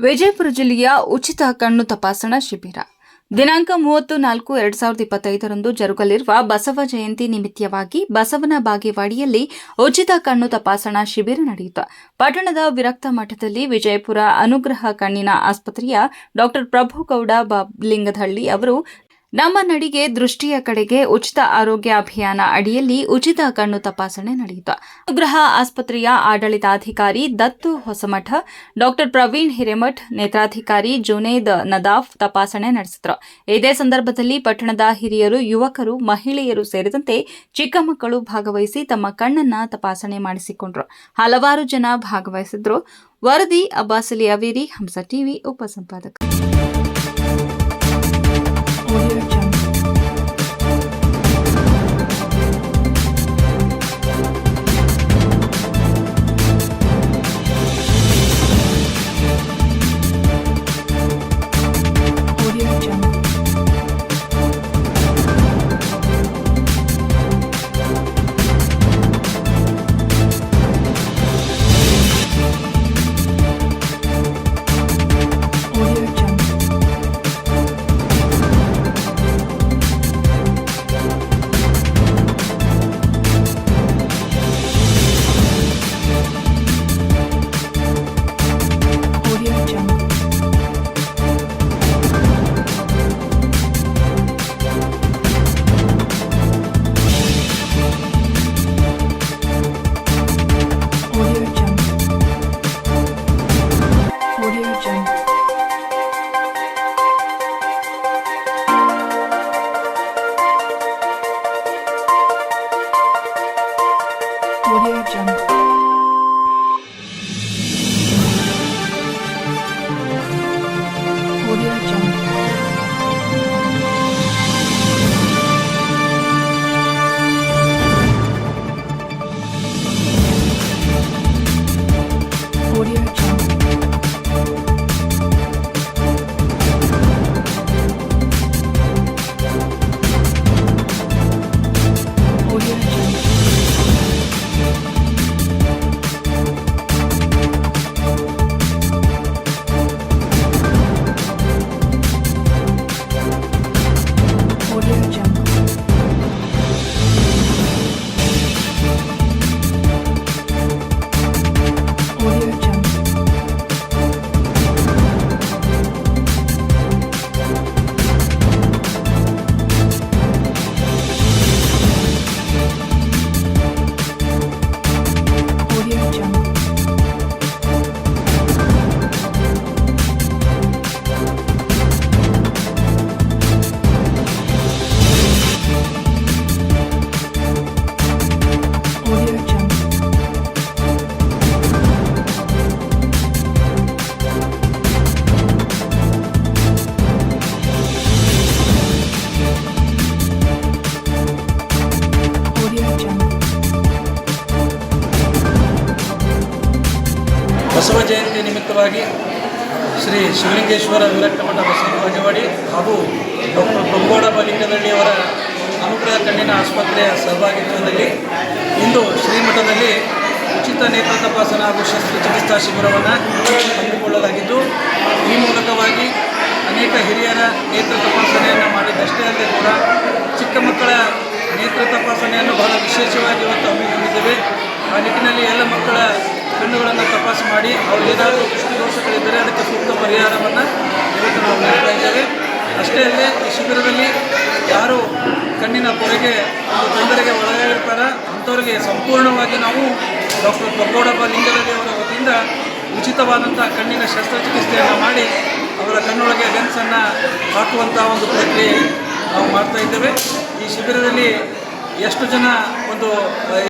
ವಿಜಯಪುರ ಜಿಲ್ಲೆಯ ಉಚಿತ ಕಣ್ಣು ತಪಾಸಣಾ ಶಿಬಿರ. ದಿನಾಂಕ ಮೂವತ್ತು ನಾಲ್ಕು ಎರಡ್ ಸಾವಿರದ ಇಪ್ಪತ್ತೈದರಂದು ಜರುಗಲಿರುವ ಬಸವ ಜಯಂತಿ ನಿಮಿತ್ತವಾಗಿ ಬಸವನ ಬಾಗೇವಾಡಿಯಲ್ಲಿ ಉಚಿತ ಕಣ್ಣು ತಪಾಸಣಾ ಶಿಬಿರ ನಡೆಯಿತು. ಪಟ್ಟಣದ ವಿರಕ್ತ ಮಠದಲ್ಲಿ ವಿಜಯಪುರ ಅನುಗ್ರಹ ಕಣ್ಣಿನ ಆಸ್ಪತ್ರೆಯ ಡಾಕ್ಟರ್ ಪ್ರಭುಗೌಡ ಬಾಬ್ಲಿಂಗದಹಳ್ಳಿ ಅವರು ನಮ್ಮ ನಡಿಗೆ ದೃಷ್ಟಿಯ ಕಡೆಗೆ ಉಚಿತ ಆರೋಗ್ಯ ಅಭಿಯಾನ ಅಡಿಯಲ್ಲಿ ಉಚಿತ ಕಣ್ಣು ತಪಾಸಣೆ ನಡೆಯಿತು. ಅನುಗ್ರಹ ಆಸ್ಪತ್ರೆಯ ಆಡಳಿತಾಧಿಕಾರಿ ದತ್ತು ಹೊಸಮಠ, ಡಾಕ್ಟರ್ ಪ್ರವೀಣ್ ಹಿರೇಮಠ್, ನೇತ್ರಾಧಿಕಾರಿ ಜುನೇದ್ ನದಾಫ್ ತಪಾಸಣೆ ನಡೆಸಿದರು. ಇದೇ ಸಂದರ್ಭದಲ್ಲಿ ಪಟ್ಟಣದ ಹಿರಿಯರು, ಯುವಕರು, ಮಹಿಳೆಯರು ಸೇರಿದಂತೆ ಚಿಕ್ಕ ಮಕ್ಕಳು ಭಾಗವಹಿಸಿ ತಮ್ಮ ಕಣ್ಣನ್ನ ತಪಾಸಣೆ ಮಾಡಿಸಿಕೊಂಡರು. ಹಲವಾರು ಜನ ಭಾಗವಹಿಸಿದ್ರು. ವರದಿ ಅಬ್ಬಾಸಲಿ ಅವೇರಿ ಹಂಸ ಟಿವಿ ಉಪಸಂಪಾದಕ. thank you ಬಸವ ಜಯಂತಿ ನಿಮಿತ್ತವಾಗಿ ಶ್ರೀ ಶಿವಲಿಂಗೇಶ್ವರ ವಿರಕ್ತ ಮಠ ಬಸವ ಬಾಗೇವಾಡಿ ಹಾಗೂ ಡಾಕ್ಟರ್ ಪ್ರಭುಗೌಡ ಬಲಿಂಗದಳ್ಳಿಯವರ ಅನುಗ್ರಹ ಕಣ್ಣಿನ ಆಸ್ಪತ್ರೆಯ ಸಹಭಾಗಿತ್ವದಲ್ಲಿ ಇಂದು ಶ್ರೀಮಠದಲ್ಲಿ ಉಚಿತ ನೇತ್ರ ತಪಾಸಣಾ ಹಾಗೂ ಶಸ್ತ್ರಚಿಕಿತ್ಸಾ ಶಿಬಿರವನ್ನು ಹಮ್ಮಿಕೊಳ್ಳಲಾಗಿದ್ದು, ಈ ಮೂಲಕವಾಗಿ ಅನೇಕ ಹಿರಿಯರ ನೇತ್ರ ತಪಾಸಣೆಯನ್ನು ಮಾಡಿದ್ದಷ್ಟೇ ಅಲ್ಲದೆ ಕೂಡ ಚಿಕ್ಕ ಮಕ್ಕಳ ನೇತ್ರ ತಪಾಸಣೆಯನ್ನು ಬಹಳ ವಿಶೇಷವಾಗಿ ಇವತ್ತು ಹಮ್ಮಿಕೊಂಡಿದ್ದೇವೆ. ಆ ನಿಟ್ಟಿನಲ್ಲಿ ಎಲ್ಲ ಮಕ್ಕಳ ಕಣ್ಣುಗಳನ್ನು ತಪಾಸು ಮಾಡಿ ಅವ್ರು ಏನಾದರೂ ದೃಷ್ಟಿದೋಷಗಳಿದ್ದರೆ ಅದಕ್ಕೆ ಸೂಕ್ತ ಪರಿಹಾರವನ್ನು ಇವತ್ತು ನಾವು ನೋಡ್ತಾ ಇದ್ದೇವೆ. ಅಷ್ಟೇ ಅಲ್ಲದೆ ಈ ಶಿಬಿರದಲ್ಲಿ ಯಾರು ಕಣ್ಣಿನ ಪೊರೆಗೆ ಒಂದು ತೊಂದರೆಗೆ ಒಳಗಾಗಿರ್ತಾರ, ಅಂಥವ್ರಿಗೆ ಸಂಪೂರ್ಣವಾಗಿ ನಾವು ಡಾಕ್ಟರ್ ಲಿಂಗರೆಡ್ಡಿ ಅವರ ವತಿಯಿಂದ ಉಚಿತವಾದಂಥ ಕಣ್ಣಿನ ಶಸ್ತ್ರಚಿಕಿತ್ಸೆಯನ್ನು ಮಾಡಿ ಅವರ ಕಣ್ಣೊಳಗೆ ಲೆನ್ಸನ್ನು ಹಾಕುವಂಥ ಒಂದು ಪ್ರಕ್ರಿಯೆ ನಾವು ಮಾಡ್ತಾ ಇದ್ದೇವೆ. ಈ ಶಿಬಿರದಲ್ಲಿ ಎಷ್ಟು ಜನ ಒಂದು